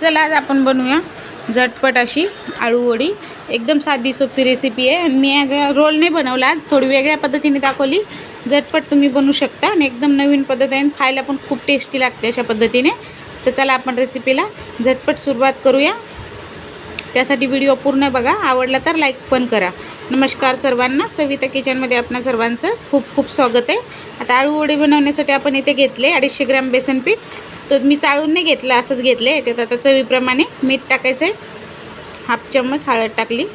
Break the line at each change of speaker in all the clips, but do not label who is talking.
चला आज आपण बनवूया झटपट अशी आळूवडी एकदम साधी सोपी रेसिपी आहे आणि मी आज रोल नाही बनवला. आज थोडी वेगळ्या पद्धतीने दाखवली. झटपट तुम्ही बनवू शकता आणि एकदम नवीन पद्धत आहे आणि खायला पण खूप टेस्टी लागते अशा पद्धतीने. तर चला आपण रेसिपीला झटपट सुरुवात करूया. त्यासाठी व्हिडिओ पूर्ण बघा. आवडला तर लाईक पण करा. नमस्कार सर्वांना. सविता किचनमध्ये आपणा सर्वांचं खूप खूप स्वागत आहे. आता आळूवडी बनवण्यासाठी आपण इथे घेतले अडीचशे ग्रॅम बेसन पीठ. तर मी चाळून नाही घेतला असंच घेतलं. याच्यात आता चवीप्रमाणे मीठ टाकायचं आहे हाफ चम्मच हळद टाकली.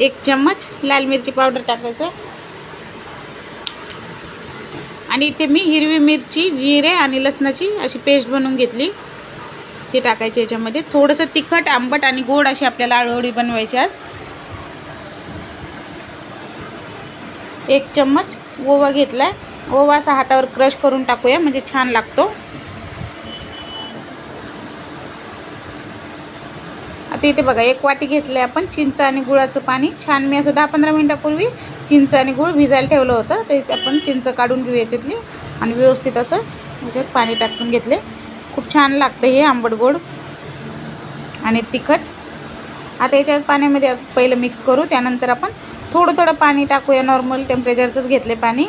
एक चम्मच लाल मिरची पावडर टाकायचं आहे आणि इथे मी हिरवी मिरची जिरे आणि लसणाची अशी पेस्ट बनवून घेतली. ती टाकायची याच्यामध्ये. थोडंसं तिखट आंबट आणि गोड अशी आपल्याला आळूवडी बनवायची आज. एक चम्मच ओवा घेतला आहे ओवा असा हातावर क्रश करून टाकूया म्हणजे छान लागतो. आता इथे बघा एक वाटी घेतलं आहे आपण चिंच आणि गुळाचं पाणी. छान मी असं दहा पंधरा मिनटापूर्वी चिंच आणि गुळ भिजायला ठेवलं होतं. ते आपण चिंच काढून घेऊ याच्यातली. आणि व्यवस्थित असं याच्यात पाणी टाकून घेतले. खूप छान लागतं हे आंबट गोड आणि तिखट. आता याच्यात पाण्यामध्ये पहिलं मिक्स करू त्यानंतर आपण थोडं थोडं पाणी टाकूया. नॉर्मल टेम्परेचरचंच घेतले पाणी.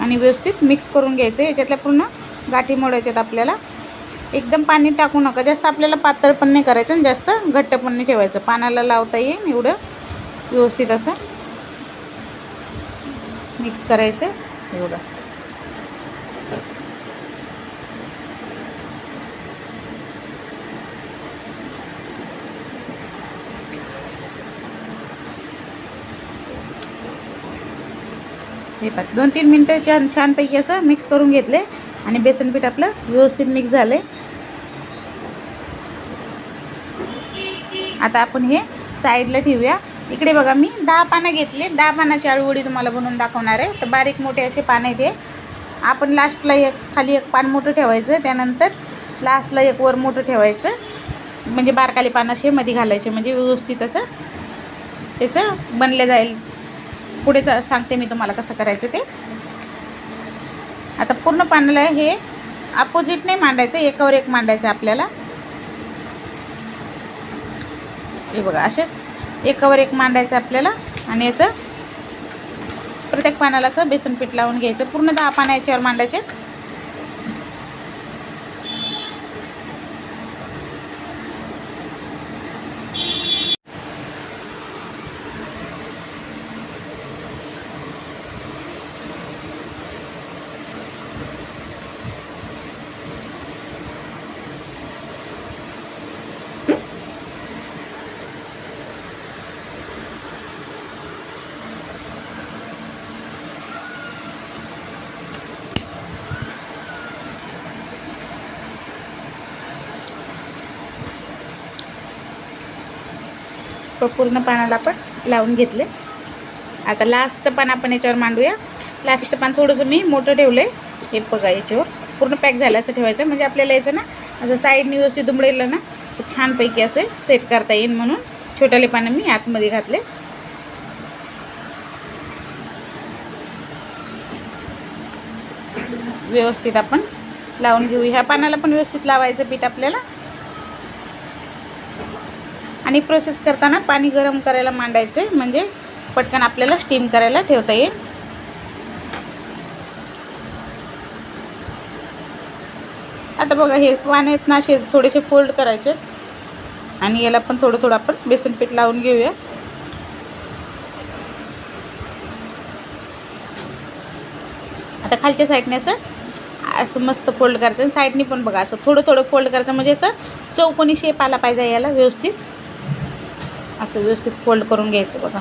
आणि व्यवस्थित मिक्स करून घ्यायचं. याच्यातल्या पूर्ण गाठी मोडायच्यात आपल्याला. एकदम पाणी टाकू नका. जास्त आपल्याला पातळ पण नाही करायचं आणि जास्त घट्ट पण नाही ठेवायचं. पानाला लावता येईल एवढं व्यवस्थित असं मिक्स करायचं एवढं. हे पण दोन तीन मिनटं छान छानपैकी असं मिक्स करून घेतले आणि बेसन पीठ आपलं व्यवस्थित मिक्स झालं आता आपण हे साईडला ठेवूया. इकडे बघा मी दहा पानं घेतले. दहा पानाची आळूवडी तुम्हाला बनवून दाखवणार आहे. तर बारीक मोठे असे पानं आहेत हे. आपण लास्टला एक खाली एक पान मोठं ठेवायचं. त्यानंतर लास्टला एक वर मोठं ठेवायचं. म्हणजे बारकाली पानं असे मध्ये घालायचे. म्हणजे व्यवस्थित असं त्याचं बनलं जाईल. पुढे जा- सांगते मी तुम्हाला कसं करायचं ते. आता पूर्ण पानाला हे अपोजिट नाही मांडायचं एकावर एक मांडायचं आपल्याला. हे बघा असेच एकावर एक मांडायचं आपल्याला आणि याचं प्रत्येक पानाला असं बेसन पीठ लावून घ्यायचं. पूर्ण दहा पानं याच्यावर मांडायचे. पूर्ण पानाला आपण लावून घेतले. आता लास्टचं पान आपण याच्यावर मांडूया. लास्टचं पान थोडंसं मी मोठं ठेवलं आहे हे बघा याच्यावर. पूर्ण पॅक झालं असं ठेवायचं. म्हणजे आपल्याला याचं ना असं साईडनी व्यवस्थित दुमडेलं ना तर छानपैकी असं सेट करता येईल म्हणून छोट्याले पानं मी आतमध्ये घातले. व्यवस्थित आपण लावून घेऊ. ह्या पानाला पण व्यवस्थित लावायचं पीठ आपल्याला. आणि प्रोसेस करताना पाणी गरम करायला मांडायचं आहे म्हणजे पटकन आपल्याला स्टीम करायला ठेवता येईल. आता बघा हे पान आहेत ना असे थोडेसे फोल्ड करायचे. आणि याला पण थोडं थोडं आपण बेसन पीठ लावून घेऊया. आता खालच्या साईडने असं असं मस्त फोल्ड करायचं. आणि साईडने पण बघा असं थोडं थोडं फोल्ड करायचं. म्हणजे असं चौकोनी शेप आला पाहिजे याला व्यवस्थित. असं व्यवस्थित फोल्ड करून घ्यायचं बघा.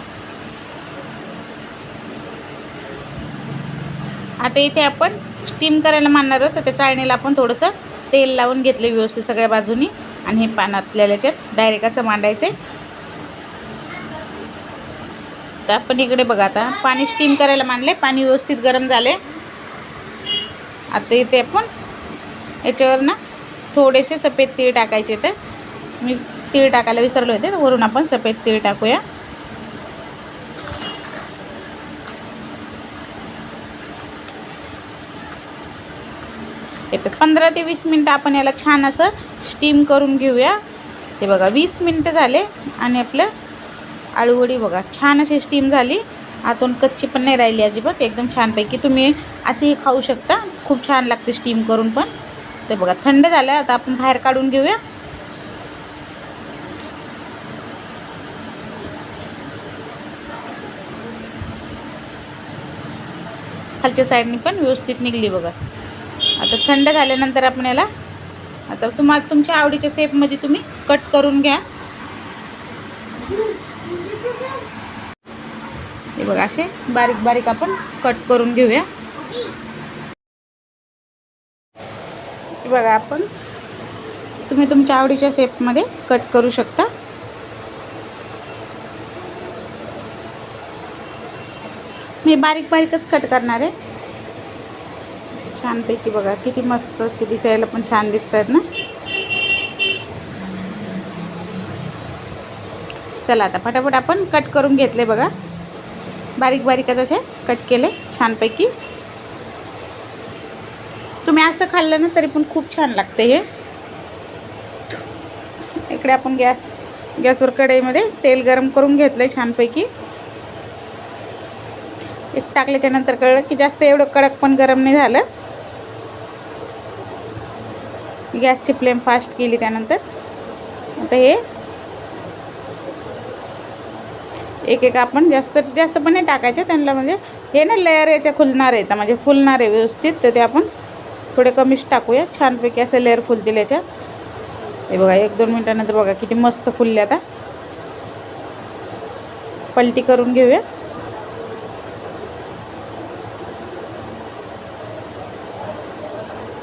आता इथे आपण स्टीम करायला मांडणार आहोत तर त्या चाळणीला आपण थोडंसं तेल लावून घेतलं व्यवस्थित सगळ्या बाजूनी. आणि हे पान आपल्याला याच्यात डायरेक्ट असं मांडायचं तर आपण इकडे बघा आता पाणी स्टीम करायला मांडले पाणी व्यवस्थित गरम झाले आता इथे आपण याच्यावर ना थोडेसे सफेद तीळ टाकायचे तर मी तीळ टाकायला विसरलो होते तर वरून आपण सफेद तीळ टाकूया. हे पंधरा ते वीस मिनटं आपण याला छान असं स्टीम करून घेऊया. हे बघा वीस मिनटं झाले आणि आपलं आळूवडी बघा छान अशी स्टीम झाली. आतून कच्ची पण नाही राहिली अजिबात एकदम छानपैकी. तुम्ही असेही खाऊ शकता खूप छान लागते स्टीम करून पण. ते बघा थंड झालं आता आपण बाहेर काढून घेऊया. खालच्या साईडनी पण व्यवस्थित निघली बघा. आता थंड झाल्यानंतर आपण याला आता तुम्हाला तुमच्या आवडीच्या शेपमध्ये तुम्ही कट करून घ्या. हे बघा असे बारीक बारीक आपण कट करून घेऊया. बघा आपण तुम्ही तुमच्या आवडीच्या शेपमध्ये कट करू शकता. मी बारीक बारीकच कट करणार आहे. छानपैकी बघा किती मस्त असे दिसायला पण छान दिसत आहेत ना. चला आता फटाफट आपण कट करून घेतले बघा. बारीक बारीकच असे कट केले छानपैकी. तुम्ही असं खाल्लं ना तरी पण खूप छान लागते हे. इकडे आपण गॅस गॅसवर कढईमध्ये तेल गरम करून घेतलं आहे छानपैकी. एक टाकल्याच्यानंतर कळलं की जास्त एवढं कडक पण गरम नाही झालं. गॅसची फ्लेम फास्ट केली त्यानंतर. आता हे एक एक आपण जास्त जास्त पण नाही टाकायचे त्यांना म्हणजे हे ना लेअर याच्या खुलणार तर म्हणजे फुलणार आहे व्यवस्थित तर ते आपण थोडे कमीच टाकूया. छानपैकी असं लेअर फुलतील याच्या. हे बघा एक दोन मिनटानंतर बघा किती मस्त फुलले आता. पलटी करून घेऊया.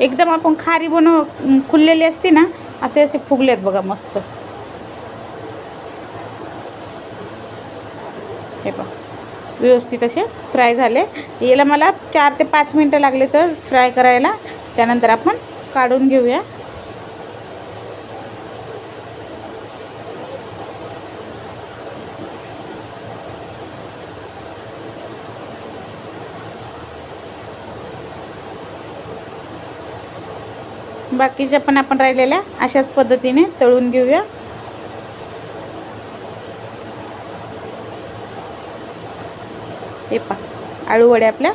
एकदम आपण खारी बनव खुललेली असते ना असे असे फुगलेत बघा मस्त. हे पहा व्यवस्थित असे फ्राय झाले. याला मला चार ते पाच मिनटं लागले तर फ्राय करायला. त्यानंतर आपण काढून घेऊया. बाकीच्या पण आपण राहिलेल्या अशाच पद्धतीने तळून घेऊया. हे पा आळू आपल्या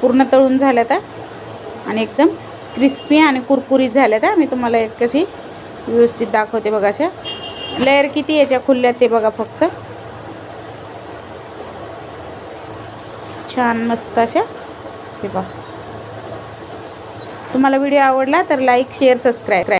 पूर्ण तळून झाल्या त्या आणि एकदम क्रिस्पी आणि कुरकुरीत झाल्या त्या मी तुम्हाला एक कशी व्यवस्थित दाखवते बघा अशा. लेअर किती याच्या खुल्ल्या ते बघा फक्त. छान मस्त अशा. हे पहा. तुम्हाला व्हिडिओ आवडला तर लाईक शेअर सबस्क्राईब.